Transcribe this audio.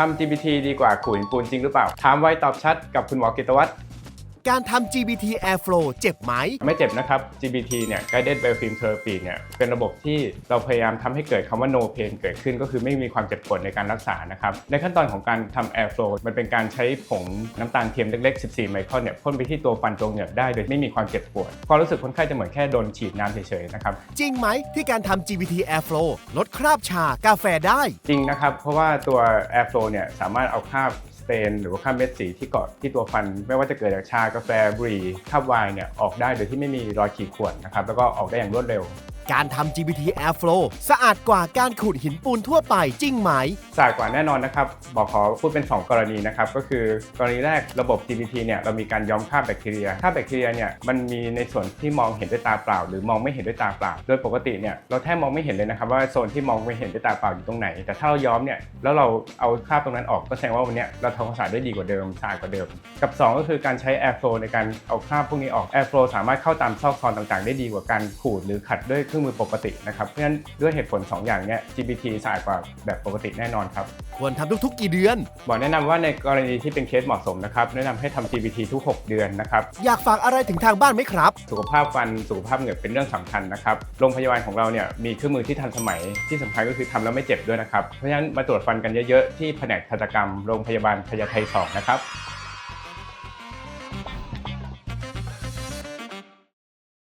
ทำ GPT ดีกว่าขูหินปูนจริงหรือเปล่า ถามไว้ตอบชัดกับคุณหมอกิตวัฒน์ การทำ GBT Airflow เจ็บไหม ไม่เจ็บนะครับ GBT เนี่ย Guided Biofilm Therapy เนี่ย เป็นระบบที่เราพยายามทำให้เกิดคำว่า no pain เกิดขึ้นก็คือไม่มีความเจ็บปวดในการรักษานะครับ ในขั้นตอนของการทำ Airflow มันเป็นการใช้ผงน้ำตาลเทียมเล็ก ๆ 14 ไมครอนเนี่ยพ่นไปที่ตัวฟันตรงเหงือกได้โดยไม่มีความเจ็บปวดความรู้สึกคนไข้จะเหมือนแค่โดนฉีดน้ำเฉยๆนะครับจริงไหมที่การทำ GBT Airflow ลดคราบชากาแฟได้ จริงนะครับเพราะว่าตัว Airflow เนี่ยสามารถเอาคราบสเตนหรือว่าคราบเม็ดสีที่เกาะที่ตัวฟัน ไม่ว่าจะเกิดจากชากาแฟบรี่คราบไวน์เนี่ยออกได้โดยที่ไม่มีรอยขีดข่วนนะครับแล้วก็ออกได้อย่างรวดเร็ว การทำ GBT Airflow สะอาดกว่าการขูดหินปูนทั่วไปจริงไหม สะอาดกว่าแน่นอนนะครับ บอกขอพูดเป็น 2 กรณีนะครับ ก็คือกรณีแรกระบบ GPT เนี่ยเรามีการย้อมคราบแบคทีเรียคราบแบคทีเรียเนี่ยมันมีในส่วนที่มองเห็นด้วยตาเปล่า หรือมองไม่เห็นด้วยตาเปล่า โดยปกติเนี่ยเราแทบมองไม่เห็นเลยนะครับว่าโซนที่มองไม่เห็นด้วยตาเปล่าอยู่ตรงไหน แต่ถ้าเราย้อมเนี่ยแล้วเราเอาคราบตรงนั้นออกก็แสดงว่าวันเนี้ยเราทำความสะอาดได้ดีกว่าเดิมสะอาดกว่าเดิม กับ2ก็คือการใช้ Airflow ในการเอาคราบพวกนี้ออก Airflow สามารถเข้าตามซอกซอนต่างๆ ได้ดีกว่าการขูดหรือขัดด้วยเครื่องมือปกตินะครับเพราะฉะนั้นด้วยเหตุผลสองอย่างเนี้ย GPT สะอาดกว่าแบบปกติแน่นอนครับควรทำทุกๆ กี่เดือนบอกแนะนำว่าในกรณีที่เป็นเคสเหมาะสมนะครับแนะนำให้ทำ GPT ทุก 6 เดือนนะครับ อยากฝากอะไรถึงทางบ้านไหมครับ สุขภาพฟันสุขภาพเหงือกเป็นเรื่องสำคัญนะครับโรงพยาบาลของเราเนี่ยมีเครื่องมือที่ทันสมัยที่สำคัญก็คือทำแล้วไม่เจ็บด้วยนะครับเพราะฉะนั้นมาตรวจฟันกันเยอะๆที่แผนกทันตกรรมโรงพยาบาลพญาไท2นะครับ